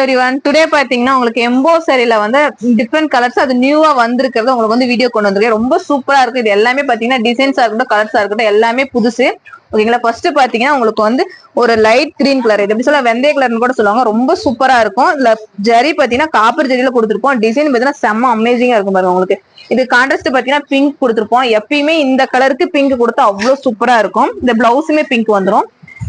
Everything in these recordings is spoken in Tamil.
எவ்ரி ஒன் டுடே பாத்தீங்கன்னா உங்களுக்கு எம்போ சரியில வந்து டிஃப்ரெண்ட் கலர்ஸ் அது நியூவா வந்திருக்கிறது உங்களுக்கு வந்து வீடியோ கொண்டு வந்திருக்கேன். ரொம்ப சூப்பரா இருக்கு இது எல்லாமே பாத்தீங்கன்னா டிசைன்ஸா இருக்கட்டும் கலர்ஸா இருக்கட்டும் எல்லாமே புதுசு. ஓகேங்களா ஃபர்ஸ்ட் பாத்தீங்கன்னா உங்களுக்கு வந்து ஒரு லைட் கிரீன் கலர் இது எப்படி சொல்ல வெந்தய கலர்னு கூட சொல்லுவாங்க. ரொம்ப சூப்பரா இருக்கும். இதுல ஜரி பாத்தீங்கன்னா காப்பர் ஜரியில கொடுத்துருப்போம். டிசைன் பாத்தீங்கன்னா செம்ம அமேசிங்கா இருக்கும் பாருங்க உங்களுக்கு. இது கான்ட்ராஸ்ட் பாத்தீங்கன்னா பிங்க் கொடுத்துருப்போம். எப்பயுமே இந்த கலருக்கு பிங்க் கொடுத்தா அவ்வளவு சூப்பரா இருக்கும். இந்த பிளவுஸுமே பிங்க் வந்துரும்.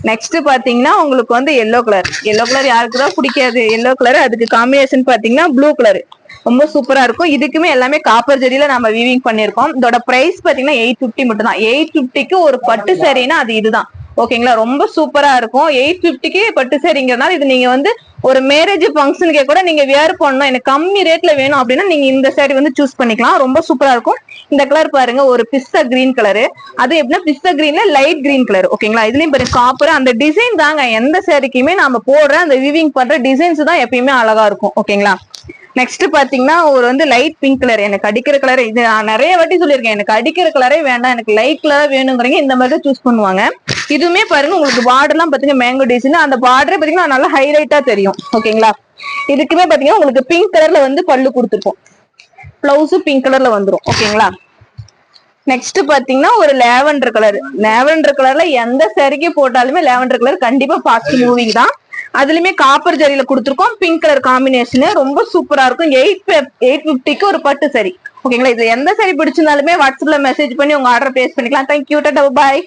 நெக்ஸ்ட் பாத்தீங்கன்னா உங்களுக்கு வந்து எல்லோ கலர் எல்லோ கலர் யாருக்கு தான் பிடிக்காது. எல்லோ கலர் அதுக்கு காம்பினேஷன் பாத்தீங்கன்னா ப்ளூ கலர் ரொம்ப சூப்பரா இருக்கும். இதுக்குமே எல்லாமே காப்பர் ஜெரியில நம்ம வீவிங் பண்ணிருக்கோம் இதோட பிரைஸ் பாத்தீங்கன்னா எயிட் பிப்டி மட்டும் தான் எயிட் பிப்டிக்கு ஒரு பட்டு சரின்னா அது இதுதான். ஓகேங்களா? ரொம்ப சூப்பரா இருக்கும். எயிட் பிப்டிக்கு பட்டு சாரிங்கிறதுனால இது நீங்க வந்து ஒரு மேரேஜ் ஃபங்க்ஷனுக்கே கூட நீங்க வேர் பண்ணணும். எனக்கு கம்மி ரேட்ல வேணும் அப்படின்னா நீங்க இந்த சாரி வந்து சூஸ் பண்ணிக்கலாம். ரொம்ப சூப்பரா இருக்கும். இந்த கலர் பாருங்க. ஒரு பிஸ்தா கிரீன் கலரு அது எப்படின்னா பிஸ்தா கிரீன்ல லைட் கிரீன் கலர் ஓகேங்களா? இதுலயும் பாருங்க காப்பர் அந்த டிசைன் தாங்க. எந்த சாரிக்குமே நாம போடுற அந்த விவிங் பண்ற டிசைன்ஸ் தான் எப்பயுமே அழகா இருக்கும். ஓகேங்களா? நெக்ஸ்ட் பாத்தீங்கன்னா ஒரு வந்து லைட் பிங்க் கலர் எனக்கு அடிக்கிற கலர் இது நான் நிறைய வாட்டி சொல்லியிருக்கேன். எனக்கு அடிக்கிற கலரே வேண்டாம் எனக்கு லைட் கலரா வேணுங்கிறீங்க இந்த மாதிரி தான் சூஸ் பண்ணுவாங்க. இதுவுமே பாருங்க உங்களுக்கு பார்டர்லாம் பாத்தீங்கன்னா மேங்கோ டிசைன் அந்த பார்டரே பாத்தீங்கன்னா நல்லா ஹைலைட்டா தெரியும். ஓகேங்களா இதுக்குமே பாத்தீங்கன்னா உங்களுக்கு பிங்க் கலர்ல வந்து பல்லு கொடுத்துருப்போம் பிளவுஸும் பிங்க் கலர்ல வந்துடும் ஓகேங்களா நெக்ஸ்ட் பாத்தீங்கன்னா ஒரு லேவண்டர் கலர் லேவண்டர் கலர்ல எந்த சரிக்கு போட்டாலுமே லேவண்டர் கலர் கண்டிப்பா பாஸ்ட் மூவிங் தான். அதுலயுமே காப்பர் ஜரியில கொடுத்துருக்கோம். பிங்க் கலர் காம்பினேஷன் ரொம்ப சூப்பரா இருக்கும். எயிட் எயிட் பிப்டிக்கு ஒரு பட்டு சரி. ஓகேங்களா இதுல எந்த சரி பிடிச்சிருந்தாலுமே வாட்ஸ்அப்ல மெசேஜ் பண்ணி உங்க ஆர்டர் பேஸ் பண்ணிக்கலாம். Thank you tata bye